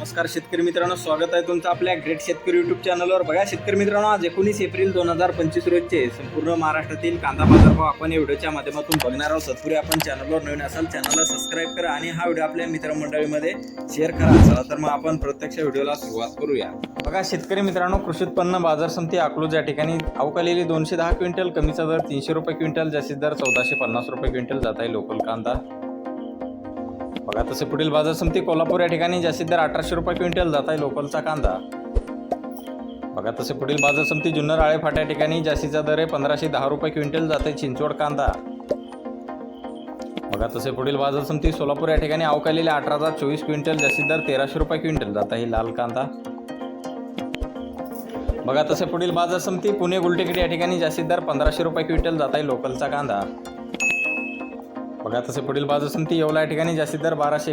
नमस्कार शेतकरी मित्रांनो स्वागत आहे तुमचं आपल्या ग्रेट शेतकरी युट्यूब चॅनलवर बघा शेतकरी मित्रांनो आज एकोणीस एप्रिल दोन हजार पंचवीस रोजचे संपूर्ण महाराष्ट्रातील कांदा बाजारभाव आपण या व्हिडिओच्या माध्यमातून बघणार आहोत. तत्पूर्वी आपण चॅनलवर नवीन असाल चॅनलला सबस्क्राईब करा आणि हा व्हिडिओ आपल्या मित्रमंडळीमध्ये शेअर करा. चला तर मग आपण प्रत्यक्ष व्हिडिओला सुरुवात करूया. बघा शेतकरी मित्रांनो कृषी उत्पन्न बाजार समिती अकलूज या ठिकाणी अवकालेली दोनशे दहा क्विंटल कमीचा दर तीनशे रुपये क्विंटल जास्तीत दर चौदाशे पन्नास रुपये क्विंटल जात आहे लोकल कांदा. बघा तसे पुढील बाजार समिती कोल्हापूर या ठिकाणी जास्तीत दर अठराशे रुपये क्विंटल जात आहे लोकलचा कांदा. बघा तसे पुढील बाजार समिती जुन्नर आळे फाट्या ठिकाणी जास्तीचा दर आहे पंधराशे दहा रुपये क्विंटल जात आहे चिंचवड कांदा. बघा तसे पुढील बाजार समिती सोलापूर या ठिकाणी अवकालेल्या अठरा हजार चोवीस क्विंटल जास्तीत दर तेराशे रुपये क्विंटल जात आहे लाल कांदा. बघा तसे पुढील बाजार समिती पुणे गुलटेकडी या ठिकाणी जास्तीत दर पंधराशे रुपये क्विंटल जात आहे लोकलचा कांदा. बघा तसे पुढील बाजू असून येवला या ठिकाणी जास्तीत दर बाराशे